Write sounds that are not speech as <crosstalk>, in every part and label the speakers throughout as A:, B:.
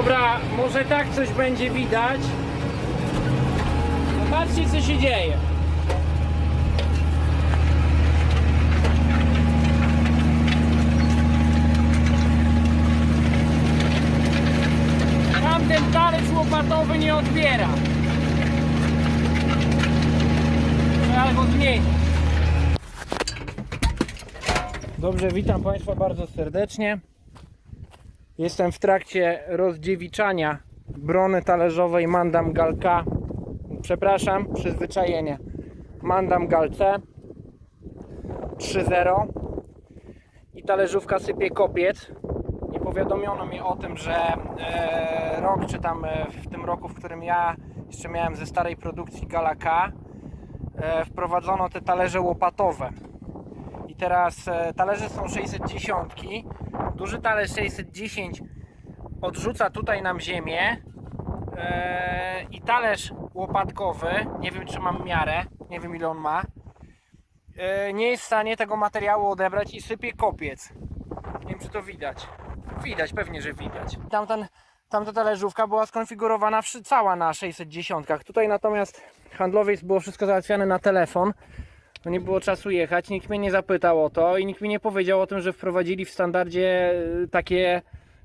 A: Dobra, może tak coś będzie widać. Zobaczcie co się dzieje. Tamten talerz łopatowy nie odbiera. Trzeba go zmienić. Dobrze, witam Państwa bardzo serdecznie. Jestem w trakcie rozdziewiczania brony talerzowej Mandam Gal K. Przepraszam, przyzwyczajenie. Mandam Gal C 3.0 i talerzówka sypie kopiec. Nie powiadomiono mnie o tym, że e, rok, czy tam e, w tym roku, w którym ja jeszcze miałem ze starej produkcji Gala K, e, wprowadzono te talerze łopatowe. I teraz e, talerze są 610. Duży talerz 610 odrzuca tutaj nam ziemię. E, I talerz łopatkowy, nie wiem czy mam miarę, nie wiem ile on ma, e, nie jest w stanie tego materiału odebrać i sypie kopiec. Nie wiem czy to widać. Widać, pewnie, że widać. Tamten, tamta talerzówka była skonfigurowana cała na 610. Tutaj natomiast handlowiec było wszystko załatwiane na telefon. No nie było czasu jechać, nikt mnie nie zapytał o to i nikt mi nie powiedział o tym, że wprowadzili w standardzie e, takie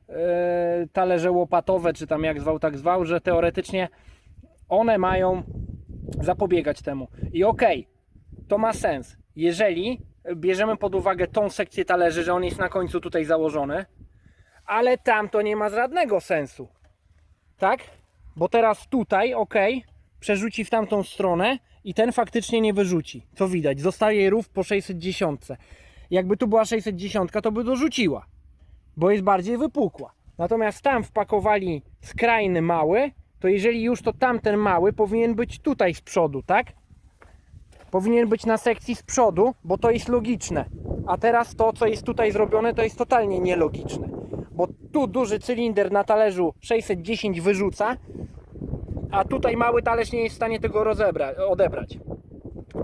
A: e, talerze łopatowe, czy tam jak zwał, tak zwał, że teoretycznie one mają zapobiegać temu. I okej, to ma sens. Jeżeli bierzemy pod uwagę tą sekcję talerzy, że on jest na końcu tutaj założony, ale tam to nie ma żadnego sensu. Tak? Bo teraz tutaj, ok, przerzuci w tamtą stronę i ten faktycznie nie wyrzuci. Co widać, zostaje rów po 610. Jakby tu była 610, to by dorzuciła, bo jest bardziej wypukła. Natomiast tam wpakowali skrajny mały, to jeżeli już to tamten mały powinien być tutaj z przodu, tak? Powinien być na sekcji z przodu, bo to jest logiczne. A teraz to, co jest tutaj zrobione, to jest totalnie nielogiczne. Bo tu duży cylinder na talerzu 610 wyrzuca, a tutaj mały talerz nie jest w stanie tego rozebra- odebrać.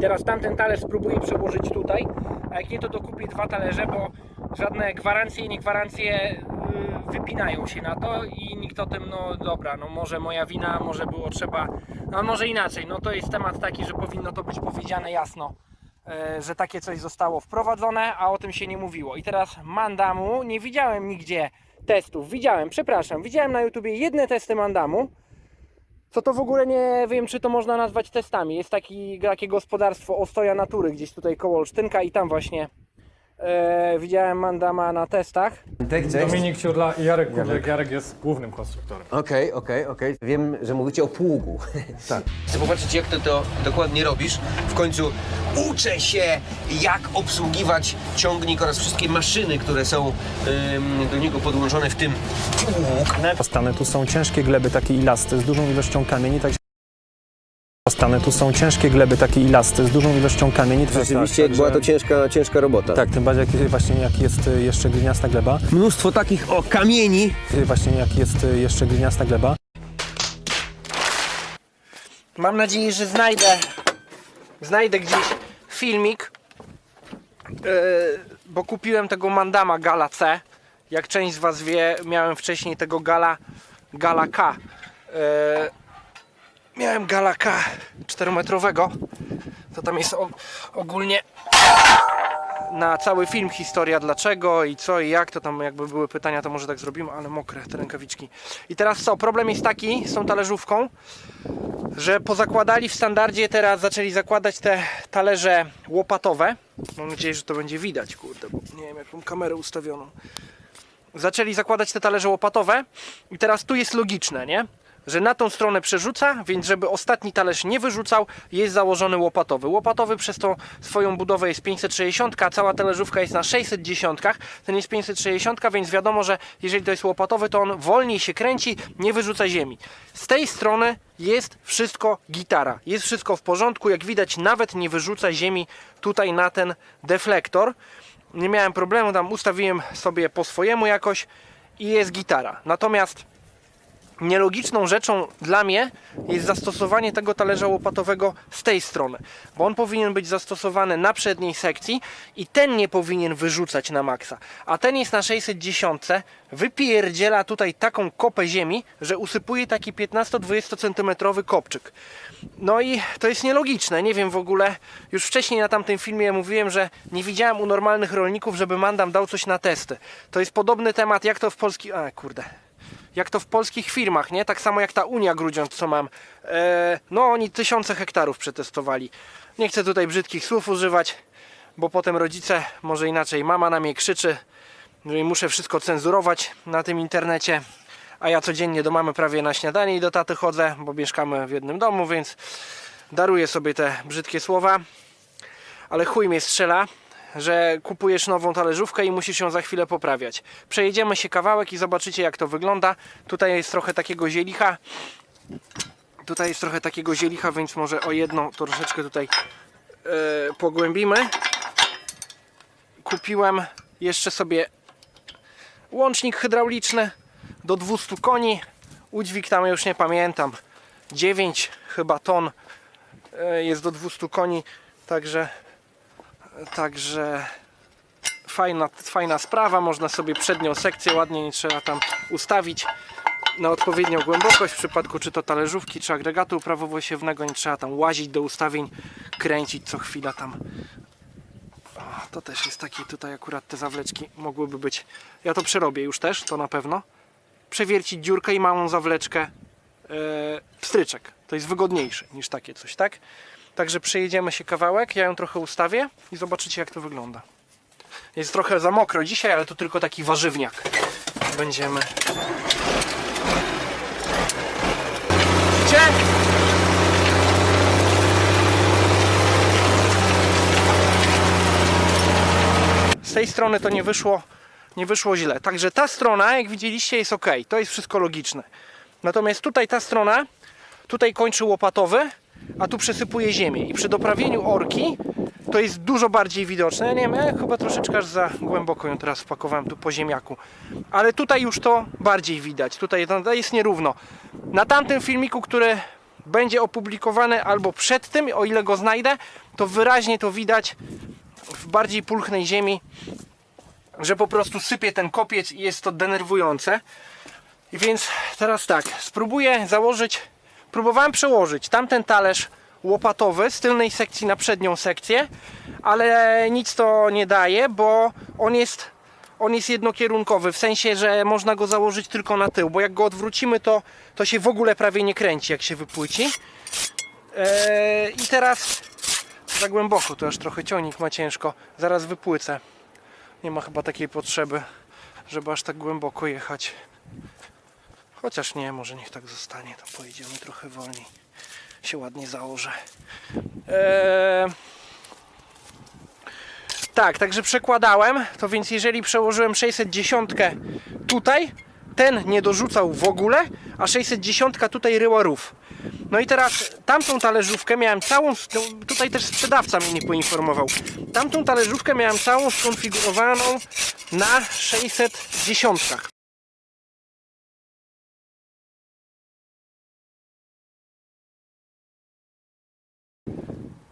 A: Teraz tamten talerz spróbuję przełożyć tutaj, a jak nie to dokupię dwa talerze, bo żadne gwarancje i niegwarancje yy, wypinają się na to i nikt o tym, no dobra, no może moja wina, może było trzeba, no może inaczej, no to jest temat taki, że powinno to być powiedziane jasno, yy, że takie coś zostało wprowadzone, a o tym się nie mówiło. I teraz mandamu, nie widziałem nigdzie testów, widziałem, przepraszam, widziałem na YouTubie jedne testy mandamu, co to w ogóle nie wiem, czy to można nazwać testami. Jest taki, takie gospodarstwo Ostoja Natury gdzieś tutaj koło Olsztynka i tam właśnie e, widziałem Mandama na testach.
B: Cześć.
C: Dominik Ciurla i Jarek Kudrek. Jarek jest głównym konstruktorem.
B: Okej, okej, okej. Wiem, że mówicie o pługu. Tak.
D: Chcę popatrzeć, jak ty to dokładnie robisz. W końcu uczę się, jak obsługiwać ciągnik oraz wszystkie maszyny, które są ym, do niego podłączone, w tym pług.
E: Stany tu są ciężkie gleby, takie ilasty z dużą ilością kamieni, tak Stany tu są ciężkie gleby, takie ilasty z dużą ilością kamieni. tak,
B: Rzeczywiście
E: tak,
B: była to ciężka, ciężka robota.
E: Tak, tym bardziej jak, właśnie jak jest jeszcze gliniasta gleba.
D: Mnóstwo takich o kamieni.
E: Właśnie jak jest jeszcze gliniasta gleba.
A: Mam nadzieję, że znajdę znajdę gdzieś filmik, e, bo kupiłem tego Mandama Gala C. Jak część z Was wie, miałem wcześniej tego Gala, Gala K. E, miałem Gala K 4-metrowego. To tam jest ogólnie na cały film historia dlaczego i co i jak, to tam jakby były pytania, to może tak zrobimy, ale mokre te rękawiczki. I teraz co, problem jest taki z tą talerzówką, że pozakładali w standardzie, teraz zaczęli zakładać te talerze łopatowe. Mam nadzieję, że to będzie widać, kurde, bo nie wiem jaką kamerę ustawioną. Zaczęli zakładać te talerze łopatowe i teraz tu jest logiczne, nie? Że na tą stronę przerzuca, więc żeby ostatni talerz nie wyrzucał, jest założony łopatowy. Łopatowy przez tą swoją budowę jest 560, a cała talerzówka jest na 610. Ten jest 560, więc wiadomo, że jeżeli to jest łopatowy, to on wolniej się kręci, nie wyrzuca ziemi. Z tej strony jest wszystko gitara. Jest wszystko w porządku, jak widać nawet nie wyrzuca ziemi tutaj na ten deflektor. Nie miałem problemu, tam ustawiłem sobie po swojemu jakoś i jest gitara. Natomiast nielogiczną rzeczą dla mnie jest zastosowanie tego talerza łopatowego z tej strony, bo on powinien być zastosowany na przedniej sekcji i ten nie powinien wyrzucać na maksa, a ten jest na 610, wypierdziela tutaj taką kopę ziemi, że usypuje taki 15-20 cm kopczyk. No i to jest nielogiczne, nie wiem w ogóle, już wcześniej na tamtym filmie mówiłem, że nie widziałem u normalnych rolników, żeby mandam dał coś na testy. To jest podobny temat jak to w polskich... A kurde jak to w polskich firmach, nie? Tak samo jak ta Unia Grudziądz, co mam. E, no oni tysiące hektarów przetestowali. Nie chcę tutaj brzydkich słów używać, bo potem rodzice, może inaczej, mama na mnie krzyczy, że muszę wszystko cenzurować na tym internecie. A ja codziennie do mamy prawie na śniadanie i do taty chodzę, bo mieszkamy w jednym domu, więc daruję sobie te brzydkie słowa. Ale chuj mnie strzela, że kupujesz nową talerzówkę i musisz ją za chwilę poprawiać. Przejedziemy się kawałek i zobaczycie jak to wygląda. Tutaj jest trochę takiego zielicha. Tutaj jest trochę takiego zielicha, więc może o jedno troszeczkę tutaj e, pogłębimy. Kupiłem jeszcze sobie łącznik hydrauliczny do 200 koni. Udźwig tam już nie pamiętam. 9 chyba ton e, jest do 200 koni, także Także fajna, fajna sprawa, można sobie przednią sekcję ładnie, nie trzeba tam ustawić na odpowiednią głębokość w przypadku czy to talerzówki, czy agregatu uprawowosiewnego, nie trzeba tam łazić do ustawień, kręcić co chwila tam. O, to też jest taki tutaj akurat te zawleczki mogłyby być. Ja to przerobię już też, to na pewno. Przewiercić dziurkę i małą zawleczkę yy, pstryczek. To jest wygodniejsze niż takie coś, tak? Także przejedziemy się kawałek, ja ją trochę ustawię i zobaczycie jak to wygląda. Jest trochę za mokro dzisiaj, ale to tylko taki warzywniak. Będziemy. Gdzie? Z tej strony to nie wyszło, nie wyszło źle. Także ta strona, jak widzieliście, jest ok. To jest wszystko logiczne. Natomiast tutaj ta strona, tutaj kończy łopatowy, a tu przesypuje ziemię. I przy doprawieniu orki to jest dużo bardziej widoczne. Ja nie wiem, ja chyba troszeczkę aż za głęboko ją teraz wpakowałem tu po ziemiaku. Ale tutaj już to bardziej widać. Tutaj jest nierówno. Na tamtym filmiku, który będzie opublikowany albo przed tym, o ile go znajdę, to wyraźnie to widać w bardziej pulchnej ziemi, że po prostu sypie ten kopiec i jest to denerwujące. Więc teraz tak, spróbuję założyć próbowałem przełożyć tamten talerz łopatowy z tylnej sekcji na przednią sekcję, ale nic to nie daje, bo on jest, on jest jednokierunkowy, w sensie, że można go założyć tylko na tył, bo jak go odwrócimy, to, to się w ogóle prawie nie kręci, jak się wypłyci. Eee, I teraz za głęboko, to aż trochę ciągnik ma ciężko, zaraz wypłycę. Nie ma chyba takiej potrzeby, żeby aż tak głęboko jechać. Chociaż nie, może niech tak zostanie, to pojedziemy trochę wolniej. Się ładnie założę. Eee... Tak, także przekładałem, to więc jeżeli przełożyłem 610 tutaj, ten nie dorzucał w ogóle, a 610 tutaj ryła rów. No i teraz tamtą talerzówkę miałem całą, tutaj też sprzedawca mnie nie poinformował. Tamtą talerzówkę miałem całą skonfigurowaną na 610.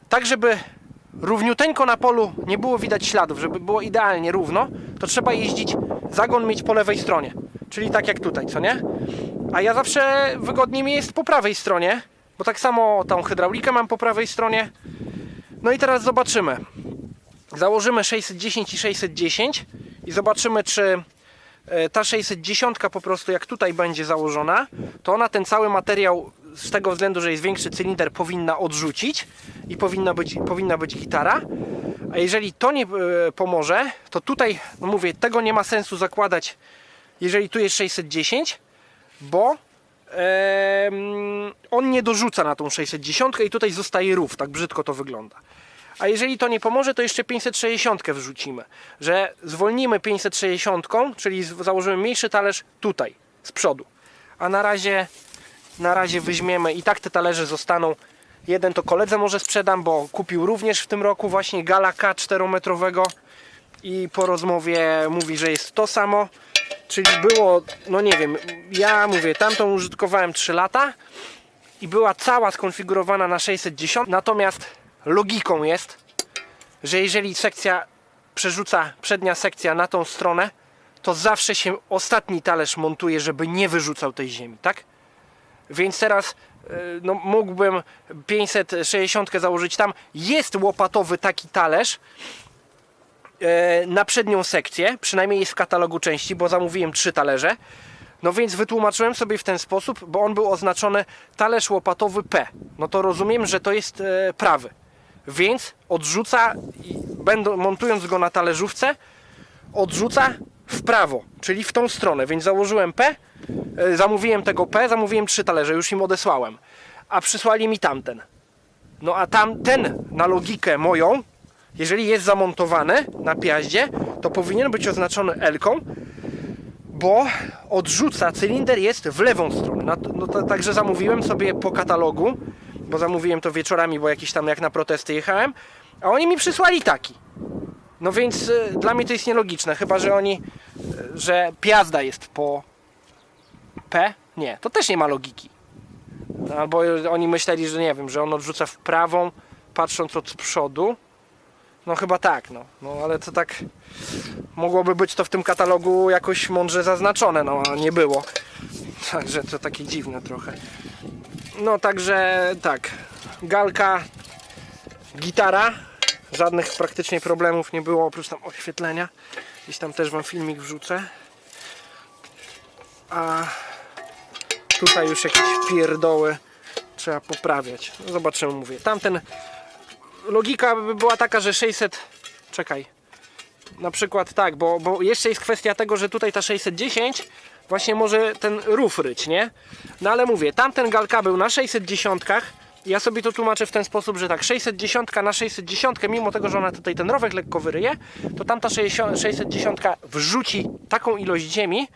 A: tak żeby równiuteńko na polu nie było widać śladów, żeby było idealnie równo, to trzeba jeździć, zagon mieć po lewej stronie. Czyli tak jak tutaj, co nie? A ja zawsze wygodniej mi jest po prawej stronie, bo tak samo tą hydraulikę mam po prawej stronie. No i teraz zobaczymy. Założymy 610 i 610 i zobaczymy, czy e, ta 610 po prostu jak tutaj będzie założona, to ona ten cały materiał z tego względu, że jest większy cylinder powinna odrzucić i powinna być, powinna być gitara. A jeżeli to nie e, pomoże, to tutaj, no mówię, tego nie ma sensu zakładać, jeżeli tu jest 610, bo on nie dorzuca na tą 610 i tutaj zostaje rów, tak brzydko to wygląda. A jeżeli to nie pomoże, to jeszcze 560 wrzucimy, że zwolnimy 560, czyli założymy mniejszy talerz tutaj, z przodu. A na razie, na razie weźmiemy i tak te talerze zostaną. Jeden to koledze może sprzedam, bo kupił również w tym roku właśnie Gala K 4-metrowego i po rozmowie mówi, że jest to samo. Czyli było, no nie wiem, ja mówię, tamtą użytkowałem 3 lata i była cała skonfigurowana na 610. Natomiast logiką jest, że jeżeli sekcja przerzuca, przednia sekcja na tą stronę, to zawsze się ostatni talerz montuje, żeby nie wyrzucał tej ziemi, tak? Więc teraz e, no, mógłbym 560 założyć tam. Jest łopatowy taki talerz e, na przednią sekcję, przynajmniej jest w katalogu części, bo zamówiłem trzy talerze. No więc wytłumaczyłem sobie w ten sposób, bo on był oznaczony talerz łopatowy P. No to rozumiem, że to jest e, prawy. Więc odrzuca, będą, montując go na talerzówce, odrzuca w prawo, czyli w tą stronę. Więc założyłem P, zamówiłem tego P, zamówiłem trzy talerze, już im odesłałem. A przysłali mi tamten. No a tamten na logikę moją, jeżeli jest zamontowany na piaździe, to powinien być oznaczony L-ką, bo odrzuca, cylinder jest w lewą stronę. No, no to, także zamówiłem sobie po katalogu, bo zamówiłem to wieczorami, bo jakiś tam jak na protesty jechałem, a oni mi przysłali taki. No więc y, dla mnie to jest nielogiczne, chyba że oni, y, że piazda jest po P? Nie, to też nie ma logiki. Albo oni myśleli, że nie wiem, że on odrzuca w prawą, patrząc od przodu. No chyba tak, no. No ale to tak mogłoby być to w tym katalogu jakoś mądrze zaznaczone, no a nie było. Także to takie dziwne trochę. No także tak. Galka, gitara. Żadnych praktycznie problemów nie było oprócz tam oświetlenia. Gdzieś tam też wam filmik wrzucę. A tutaj już jakieś pierdoły trzeba poprawiać. No zobaczymy, mówię. Tamten logika by była taka, że 600 czekaj. Na przykład tak, bo, bo jeszcze jest kwestia tego, że tutaj ta 610 właśnie może ten rów ryć, nie? No ale mówię, tamten galka był na 610 ja sobie to tłumaczę w ten sposób, że tak 610 na 610, mimo tego, że ona tutaj ten rowek lekko wyryje, to tamta 60 610 wrzuci taką ilość ziemi,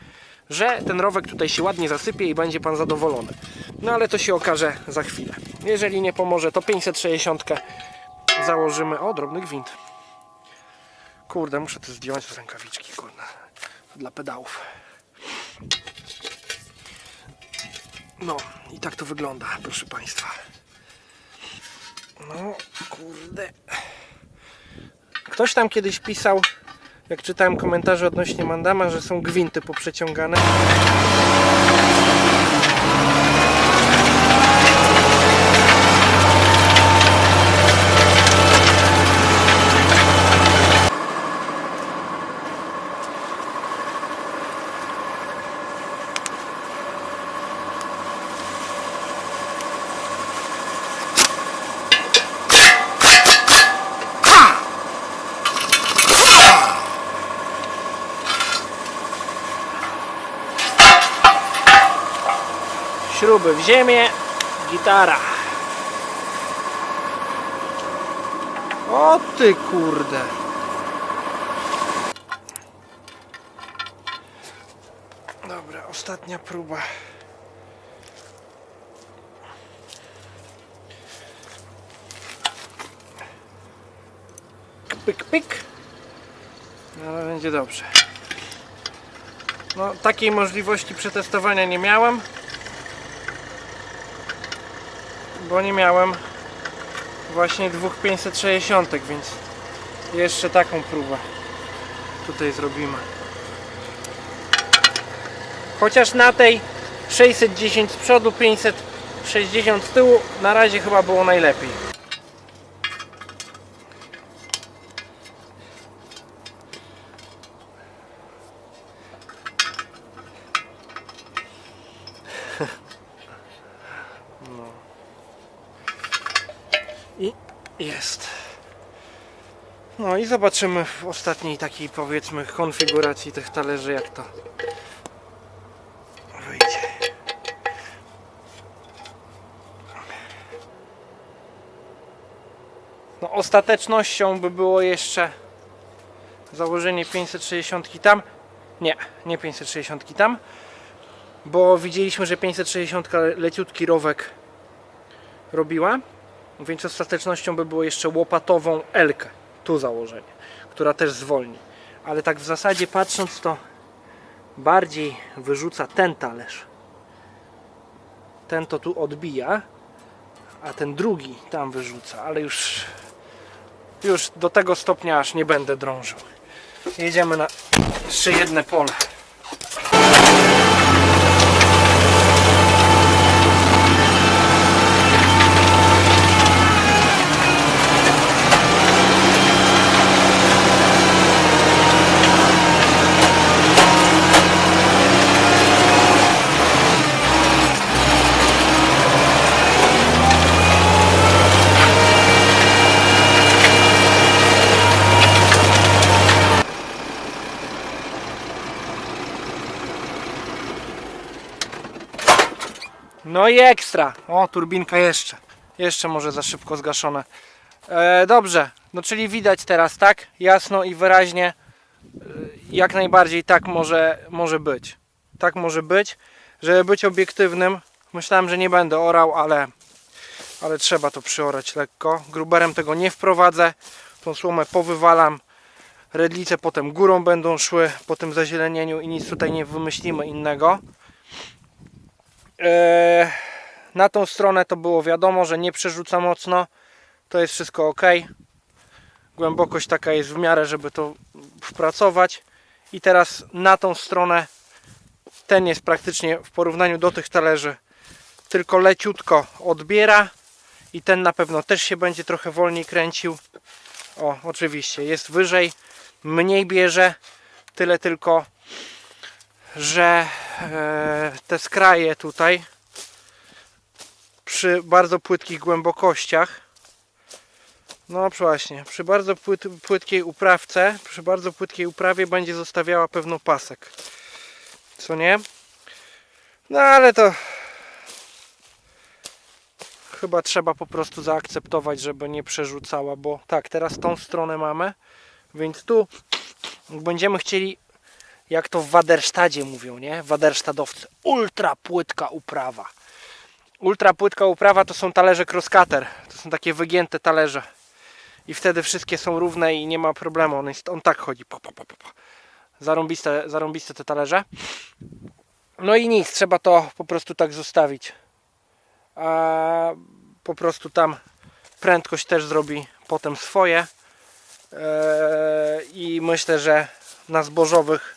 A: że ten rowek tutaj się ładnie zasypie i będzie Pan zadowolony. No ale to się okaże za chwilę. Jeżeli nie pomoże, to 560 założymy. O, drobny gwint. Kurde, muszę to zdjąć z rękawiczki, kurde. Dla pedałów. No, i tak to wygląda, proszę Państwa. No, kurde. Ktoś tam kiedyś pisał, jak czytałem komentarze odnośnie mandama, że są gwinty poprzeciągane. Śruby w ziemię, gitara. O ty kurde. Dobra, ostatnia próba. Pyk, pyk. No, ale będzie dobrze. No, takiej możliwości przetestowania nie miałem bo nie miałem właśnie dwóch 560, więc jeszcze taką próbę tutaj zrobimy. Chociaż na tej 610 z przodu, 560 z tyłu, na razie chyba było najlepiej. <laughs> I jest. No i zobaczymy w ostatniej takiej powiedzmy konfiguracji tych talerzy jak to wyjdzie. No ostatecznością by było jeszcze założenie 560 tam. Nie, nie 560 tam. Bo widzieliśmy, że 560 leciutki rowek robiła. Więc ostatecznością by było jeszcze łopatową Elkę, tu założenie, która też zwolni. Ale tak w zasadzie patrząc to bardziej wyrzuca ten talerz. Ten to tu odbija, a ten drugi tam wyrzuca, ale już, już do tego stopnia aż nie będę drążył. Jedziemy na jeszcze jedne pole. No i ekstra. O, turbinka jeszcze. Jeszcze może za szybko zgaszone. E, dobrze, no czyli widać teraz, tak? Jasno i wyraźnie. E, jak najbardziej tak może, może być. Tak może być. Żeby być obiektywnym, myślałem, że nie będę orał, ale, ale trzeba to przyorać lekko. Gruberem tego nie wprowadzę. Tą słomę powywalam. Redlice potem górą będą szły po tym zazielenieniu i nic tutaj nie wymyślimy innego. Eee, na tą stronę to było wiadomo, że nie przerzuca mocno. To jest wszystko ok. Głębokość taka jest w miarę, żeby to wpracować. I teraz na tą stronę ten jest praktycznie w porównaniu do tych talerzy tylko leciutko odbiera i ten na pewno też się będzie trochę wolniej kręcił. O, oczywiście jest wyżej, mniej bierze, tyle tylko, że e, te skraje tutaj przy bardzo płytkich głębokościach no właśnie, przy bardzo płyt, płytkiej uprawce, przy bardzo płytkiej uprawie będzie zostawiała pewno pasek. Co nie? No ale to chyba trzeba po prostu zaakceptować, żeby nie przerzucała, bo tak, teraz tą stronę mamy, więc tu będziemy chcieli jak to w Waderstadzie mówią, nie? Waderstadowcy. Ultra płytka uprawa. Ultra płytka uprawa to są talerze crosscutter. To są takie wygięte talerze. I wtedy wszystkie są równe i nie ma problemu. On, jest, on tak chodzi. Pa, pa, pa, pa. Zarąbiste, zarąbiste te talerze. No i nic, trzeba to po prostu tak zostawić. A po prostu tam prędkość też zrobi potem swoje. Eee, I myślę, że na zbożowych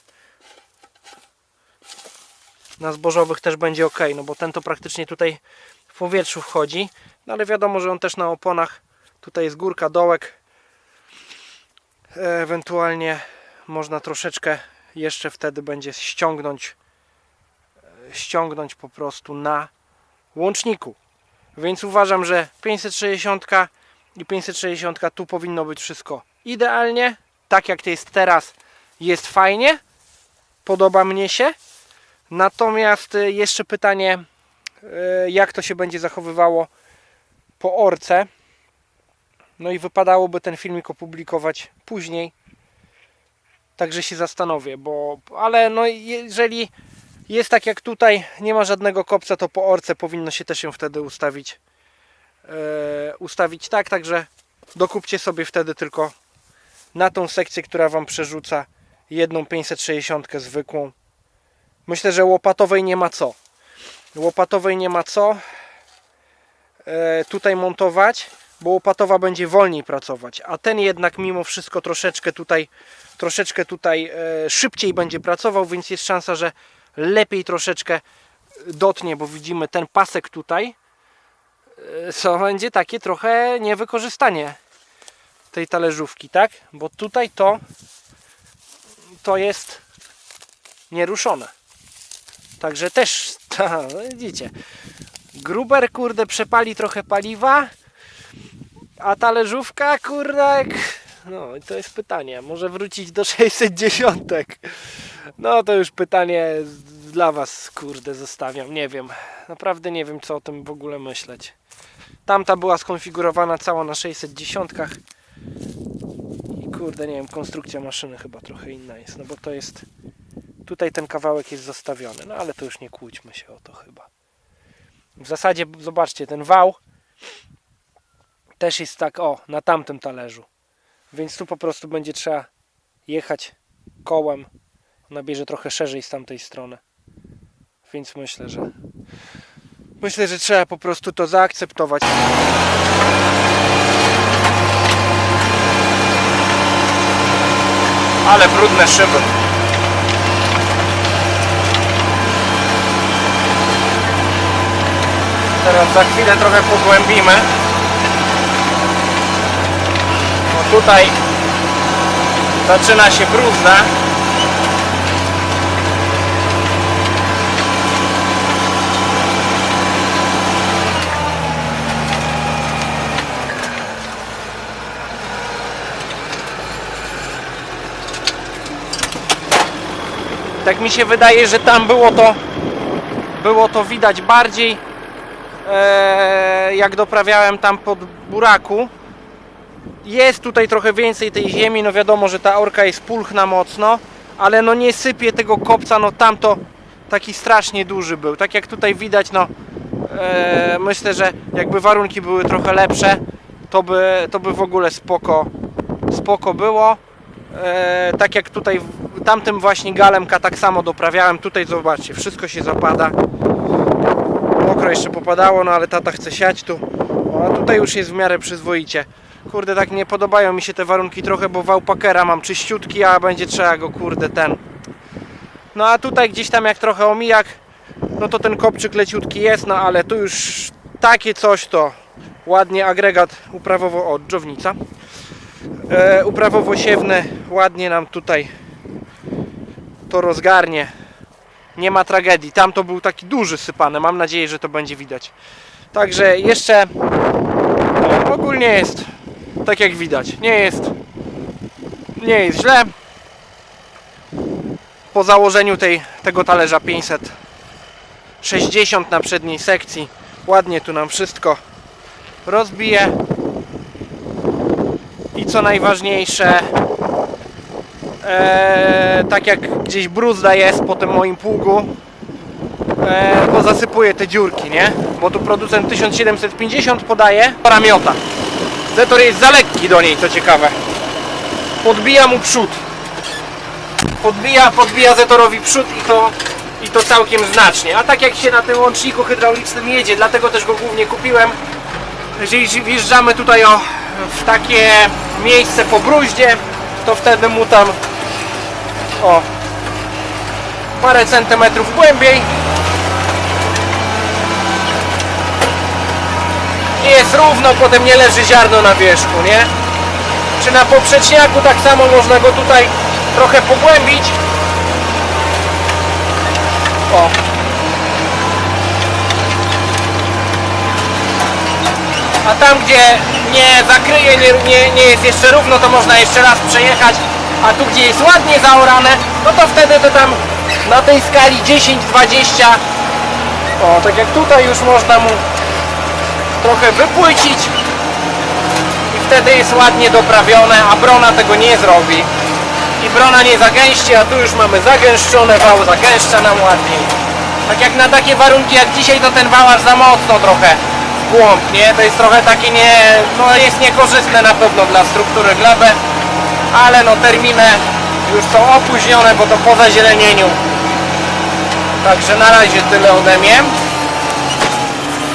A: na zbożowych też będzie ok, no bo ten to praktycznie tutaj w powietrzu wchodzi, no ale wiadomo, że on też na oponach, tutaj jest górka, dołek, ewentualnie można troszeczkę jeszcze wtedy będzie ściągnąć e, ściągnąć po prostu na łączniku, więc uważam, że 560 i 560 tu powinno być wszystko idealnie, tak jak to jest teraz jest fajnie, podoba mnie się Natomiast y, jeszcze pytanie, y, jak to się będzie zachowywało po orce. No i wypadałoby ten filmik opublikować później. Także się zastanowię, bo ale no jeżeli jest tak jak tutaj, nie ma żadnego kopca, to po orce powinno się też ją wtedy ustawić. e, ustawić tak, także dokupcie sobie wtedy tylko na tą sekcję, która Wam przerzuca jedną 560 zwykłą Myślę, że łopatowej nie ma co. Łopatowej nie ma co e, tutaj montować, bo łopatowa będzie wolniej pracować, a ten jednak mimo wszystko troszeczkę tutaj troszeczkę tutaj e, szybciej będzie pracował, więc jest szansa, że lepiej troszeczkę dotnie, bo widzimy ten pasek tutaj, e, co będzie takie trochę niewykorzystanie tej talerzówki, tak? Bo tutaj to to jest nieruszone. Także też, <laughs> ta, no widzicie, gruber kurde przepali trochę paliwa, a talerzówka kurde, no i to jest pytanie, może wrócić do <laughs> 610. No to już pytanie dla was kurde zostawiam, nie wiem, naprawdę nie wiem co o tym w ogóle myśleć. Tamta była skonfigurowana cała na 610 i kurde nie wiem, konstrukcja maszyny chyba trochę inna jest, no bo to jest Tutaj ten kawałek jest zostawiony, no ale to już nie kłóćmy się o to chyba. W zasadzie, zobaczcie, ten wał też jest tak, o, na tamtym talerzu. Więc tu po prostu będzie trzeba jechać kołem Ona bierze trochę szerzej z tamtej strony. Więc myślę, że myślę, że trzeba po prostu to zaakceptować. Ale brudne szyby. Teraz za chwilę trochę pogłębimy. Bo tutaj zaczyna się bruzda. Tak mi się wydaje, że tam było to było to widać bardziej jak doprawiałem tam pod buraku jest tutaj trochę więcej tej ziemi, no wiadomo, że ta orka jest pulchna mocno, ale no nie sypie tego kopca, no tamto taki strasznie duży był, tak jak tutaj widać, no e, myślę, że jakby warunki były trochę lepsze, to by, to by w ogóle spoko, spoko było. E, tak jak tutaj tamtym właśnie galemka tak samo doprawiałem, tutaj zobaczcie, wszystko się zapada. Mokro jeszcze popadało, no ale tata chce siać tu. A tutaj już jest w miarę przyzwoicie. Kurde, tak nie podobają mi się te warunki trochę, bo wałpakera mam czyściutki, a będzie trzeba go kurde ten. No a tutaj gdzieś tam jak trochę omijak, no to ten kopczyk leciutki jest, no ale tu już takie coś to ładnie agregat uprawowo, o dżownica. E, uprawowo-siewny ładnie nam tutaj to rozgarnie. Nie ma tragedii. Tam to był taki duży sypany. Mam nadzieję, że to będzie widać. Także jeszcze ogólnie jest tak jak widać. Nie jest nie jest źle. Po założeniu tej, tego talerza 560 na przedniej sekcji ładnie tu nam wszystko rozbije. I co najważniejsze, e, tak jak gdzieś bruzda jest po tym moim pługu, e, bo zasypuje te dziurki, nie? Bo tu producent 1750 podaje ramiota. Zetor jest za lekki do niej, co ciekawe. Podbija mu przód. Podbija, podbija Zetorowi przód i to, i to całkiem znacznie. A tak jak się na tym łączniku hydraulicznym jedzie, dlatego też go głównie kupiłem, jeżeli wjeżdżamy tutaj o, w takie miejsce po bruździe, to wtedy mu tam o parę centymetrów głębiej i jest równo, potem nie leży ziarno na wierzchu, nie? Czy na poprzeczniaku tak samo można go tutaj trochę pogłębić. O, a tam gdzie nie zakryje, nie, nie, nie jest jeszcze równo, to można jeszcze raz przejechać, a tu gdzie jest ładnie zaorane, no to wtedy to tam na tej skali 10-20 o, tak jak tutaj już można mu trochę wypłycić. I wtedy jest ładnie doprawione, a brona tego nie zrobi. I brona nie zagęści, a tu już mamy zagęszczone, wał zagęszcza nam ładniej. Tak jak na takie warunki jak dzisiaj to ten wał aż za mocno trochę w głąb, nie? To jest trochę takie nie, no jest niekorzystne na pewno dla struktury gleby, ale no terminy już są opóźnione, bo to po zazielenieniu. Także na razie tyle ode mnie.